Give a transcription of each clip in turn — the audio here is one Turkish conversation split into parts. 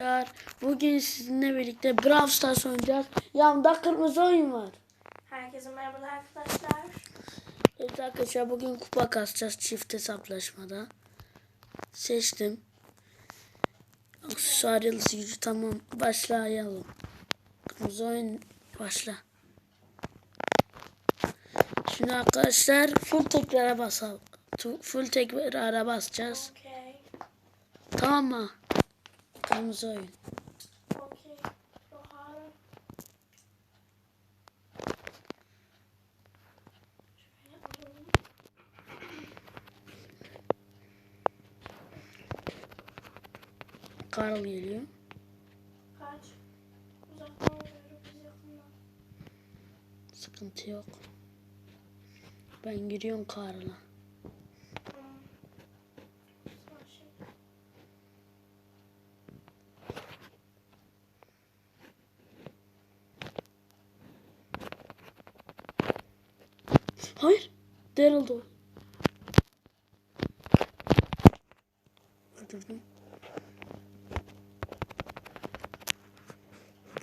Arkadaşlar, Bugün sizinle birlikte Brawl Stars oynayacağız. Yanımda kırmızı oyun var. Herkese merhabalar arkadaşlar. Evet arkadaşlar bugün kupa kasacağız çift hesaplaşmada. Seçtim. Aksesuar yıldızı gücü tamam. Başlayalım. Kırmızı oyun başla. Şimdi arkadaşlar full tekrara basalım. Full tekrara basacağız. Okey. Tamam mı? Kırmızı oyun. Karl geliyor. Kaç. Uzaktan yakından. Sıkıntı yok. Ben giriyorum Karl'a. Tamam. Sonra şey. Hayır. Daryl da o. Öldürdüm.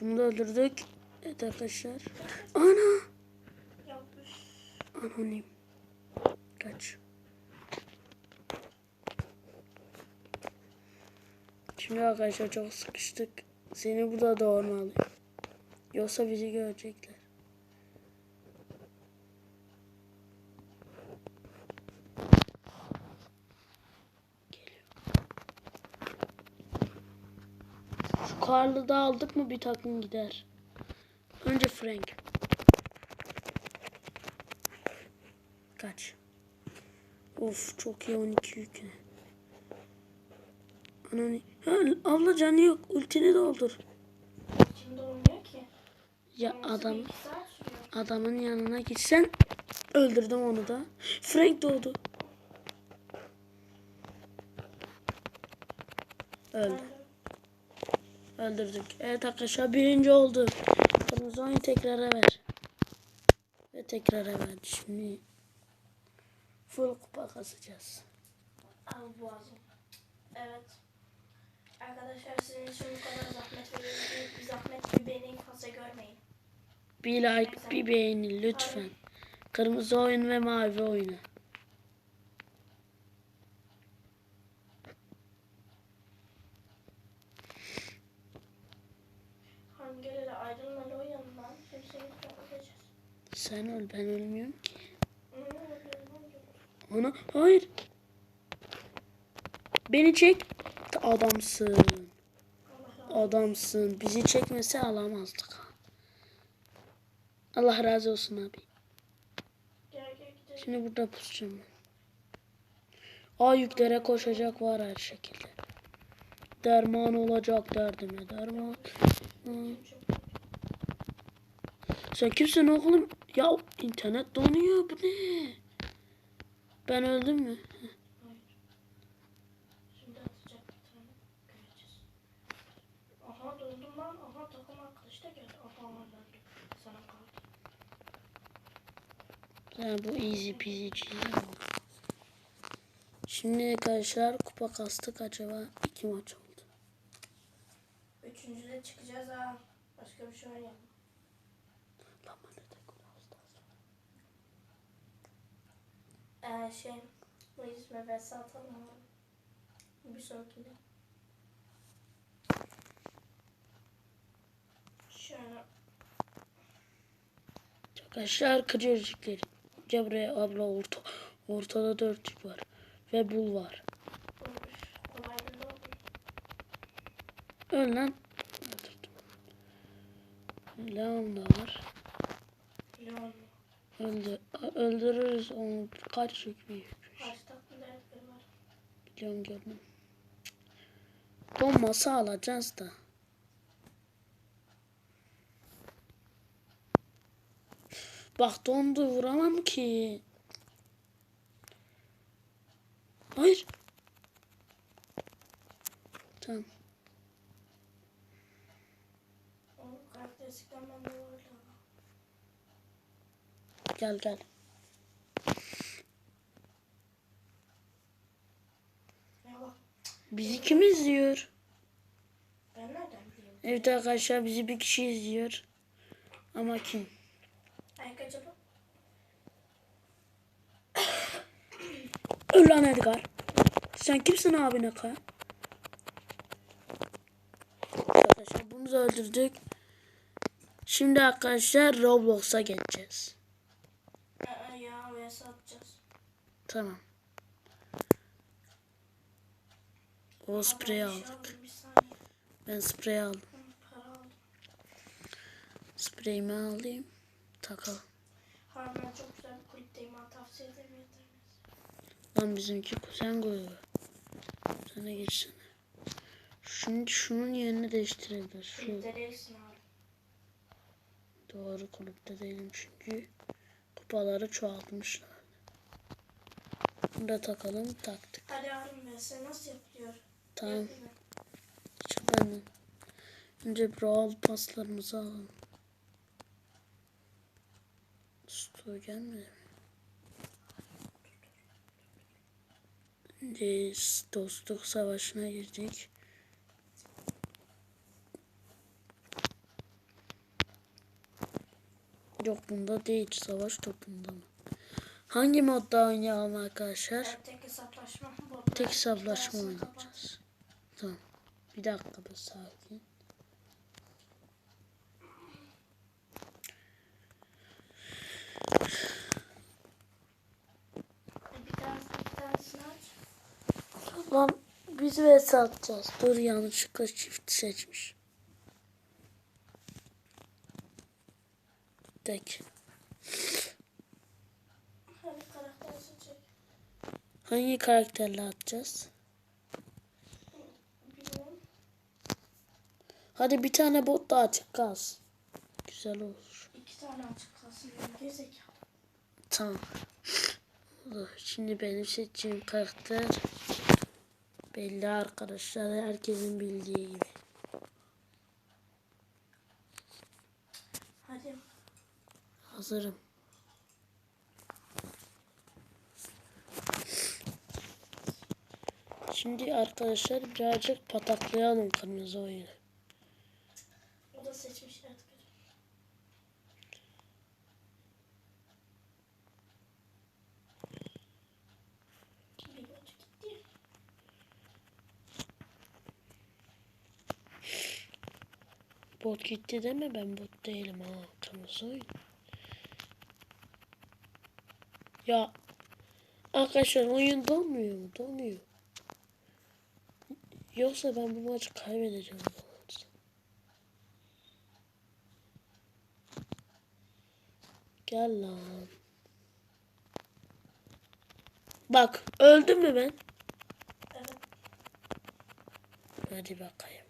Bunu da öldürdük. Evet arkadaşlar. Ana. Anonim. Kaç. Şimdi arkadaşlar çok sıkıştık. Seni burada doğurmalıyım. Yoksa bizi görecekler. Şu Karl'ı da aldık mı bir takım gider. Önce Frank. Kaç. Of çok iyi 12 yükle. Ananı. Ha, abla canı yok. Ultini doldur. Kimde olmuyor ki? Ya Olması adam adamın yanına gitsen öldürdüm onu da. Frank doğdu. Öldü. Öldürdük. Evet arkadaşlar birinci oldu. Kırmızı oyun tekrara ver. Ve tekrara verdi. Şimdi full kupa kasacağız. Al boğazım. Evet. Arkadaşlar sizin için bu kadar zahmet veriyoruz. Bir zahmet bir beğenin fazla görmeyin. Bir like, bir beğeni lütfen. Kırmızı oyun ve mavi oyunu. Sen öl, ben ölmüyorum ki. Ana, hayır. Beni çek. Adamsın. Adamsın. Bizi çekmese alamazdık. Allah razı olsun abi. Şimdi burada pusacağım ben. A yüklere koşacak var her şekilde. Derman olacak derdime derman. Hı. Sen kimsin oğlum? Ya internet donuyor bu ne? Ben öldüm mü? Ya bu easy peasy oldu. Şimdi arkadaşlar kupa kastık acaba iki maç oldu. Üçüncüde çıkacağız ha. Başka bir şey oynayalım. Lan bana da Brawl Stars var. Ee, şey. Bu isme vs atalım ama. Bir sonrakinde. Şöyle. Arkadaşlar kırıcıkları. Cebre abla orta. Ortada dört yük var. Ve bul var. Öldürdüm. Leon da var. Leon. Öldü. Öldürürüz onu. Kaç yük bir var. Biliyorum gördüm. Donmasa alacağız da. Bak dondu vuramam ki. Hayır. Tamam. O karakteristikten bende var ya. Gel gel. Bizi kim izliyor? Ben nereden bileyim? Evet arkadaşlar bizi bir kişi izliyor. Ama kim? Acaba? Ulan Edgar. Sen kimsin abine ka? Arkadaşlar bunu da öldürdük. Şimdi arkadaşlar Roblox'a geçeceğiz. Aa, ya ve satacağız. Tamam. O şey aldık. Ben spreyi aldım. Spreyimi alayım. Takalım. Ha ben çok güzel bir kulüpteyim. Ha, tavsiye ederim. Lan bizimki kuzen. Sen de geçsene. Şimdi şunun yerini değiştirebilir. Şu Kulüpte değilsin abi. doğru kulüpte değilim çünkü kupaları çoğaltmışlar. Bunu da takalım taktık. Hadi Harun Bey sen nasıl yapılıyor? Tamam çık benden. Önce brawl paslarımızı alalım. Stu gelmedi mi? Önce dostluk savaşına girdik. Yok bunda değil. Savaş topunda mı? Hangi modda oynayalım arkadaşlar? Evet, tek hesaplaşma. botlar. Tek hesaplaşma oynayacağız. Tamam. Bir dakika bir sakin. Lan biz vs atacağız. Dur yanlışlıkla çift seçmiş. Tek. Hadi karakter seçecek. Hangi karakterle atacağız? Hadi bir tane bot daha açık kalsın. Güzel olur. İki tane açık kalsın. Gezekalı. Tamam. Şimdi benim seçeceğim karakter belli arkadaşlar. Herkesin bildiği gibi. Hadi. Hazırım. Şimdi arkadaşlar birazcık pataklayalım kırmızı oyunu. O da seçmiş gitti. Bot gitti deme ben bot değilim ha. Kırmızı oyun. Ya arkadaşlar oyun donmuyor mu? Donuyor. Yoksa ben bu maçı kaybedeceğim. Gel lan. Bak öldüm mü ben? Evet. Hadi bakayım.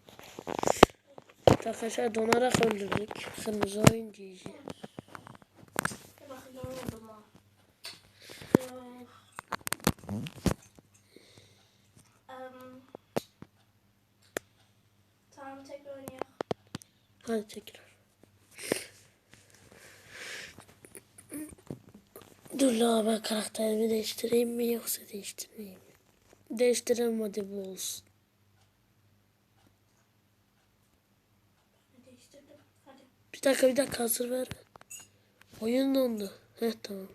Arkadaşlar donarak öldürdük. Kırmızı oyun diyeceğim. Bir bakın yoruldum ha. Em, Tamam tekrar oynayalım. Hadi tekrar. Dur la ben karakterimi değiştireyim mi yoksa değiştirmeyeyim mi? Değiştirelim hadi bu olsun. Bir dakika bir dakika hazır ver. Oyun dondu. Heh tamam.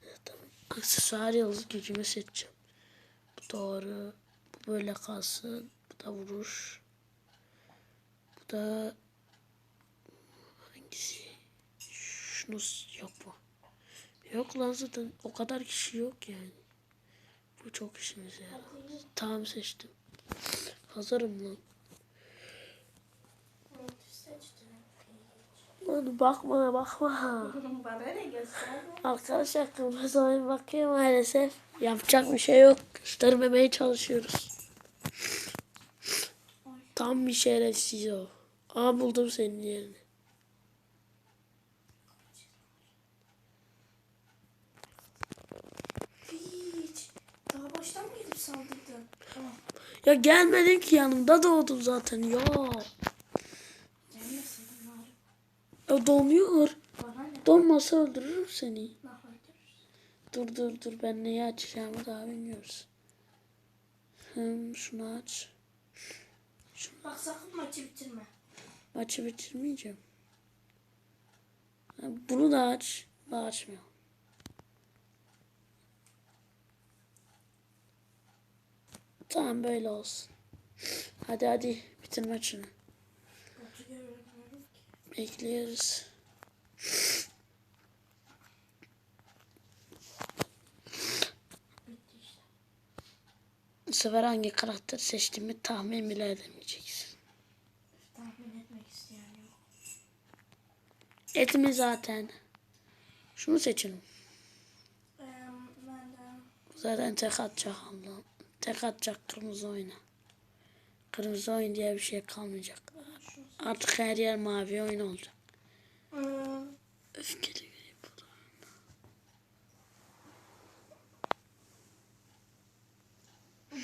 Heh tamam. Aksesuar yıldız gücümü seçeceğim. Bu doğru. Bu böyle kalsın. Bu da vuruş. Da hangisi? Şunu s- yok bu. Yok lan zaten o kadar kişi yok yani. Bu çok işimize yarar. Hadi. Tamam seçtim. Hazırım lan. Lan bakma bakma. Bana ne gösterme. Arkadaşlar kırmızı oyun bakıyor maalesef. Yapacak bir şey yok. Göstermemeye çalışıyoruz. Tam bir şerefsiz o. Aa buldum senin yerini. Hiç. Daha baştan mı gidip saldırdın? Tamam. Ya gelmedin ki yanımda doğdum zaten ya. Gelmesin bunlar. Ya donuyor. Bana ne? Donmasa öldürürüm seni. Dur dur dur ben neyi açacağımı daha bilmiyoruz. Hım şunu aç. Bak sakın maçı bitirme. Maçı bitirmeyeceğim. Bunu da aç. Bunu açmıyor. Tamam böyle olsun. Hadi hadi bitir maçını. Bekliyoruz. Bu sefer hangi karakter seçtiğimi tahmin bile edemeyeceksin. Tahmin etmek isteyen yok. Etimi zaten. Şunu seçelim. Zaten tek atacak abla. Tek atacak kırmızı oyna. Kırmızı oyun diye bir şey kalmayacak. Artık her yer mavi oyun olacak. Öfkeli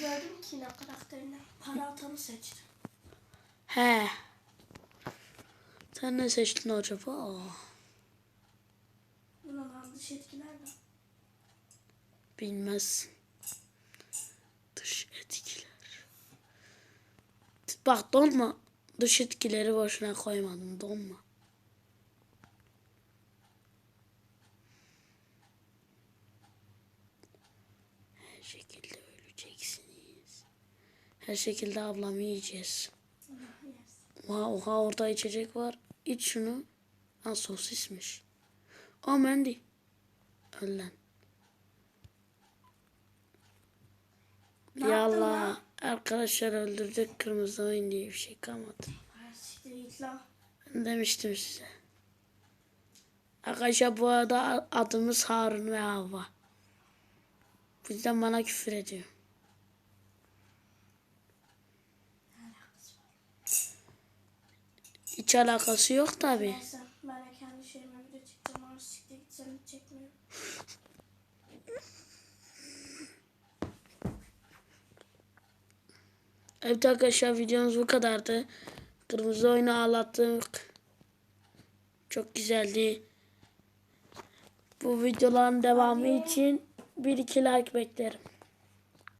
gördüm ki ne karakterini. Para atanı seçtim. He. Sen ne seçtin acaba? Aa, Bunun az dış etkiler de. bilmez. Dış etkiler. Bak donma. Dış etkileri boşuna koymadım. Donma. Her şekilde öleceksiniz. Her şekilde ablamı yiyeceğiz. Oha, oha orada içecek var. İç şunu. Ha sosismiş. O mendi. Öl lan. Yallah. Arkadaşlar öldürdük. Kırmızı oyun diye bir şey kalmadı. Ben demiştim size. Arkadaşlar bu arada adımız Harun ve Havva. Bu yüzden bana küfür ediyor. Ne alakası var? Hiç alakası yok tabi. Neyse ben de kendi şeyime bir de çıkacağım. Artık siktir git seni çekmiyorum. Evet arkadaşlar videomuz bu kadardı. Kırmızı oyunu ağlattık. Çok güzeldi. Bu videoların devamı için bir iki like beklerim.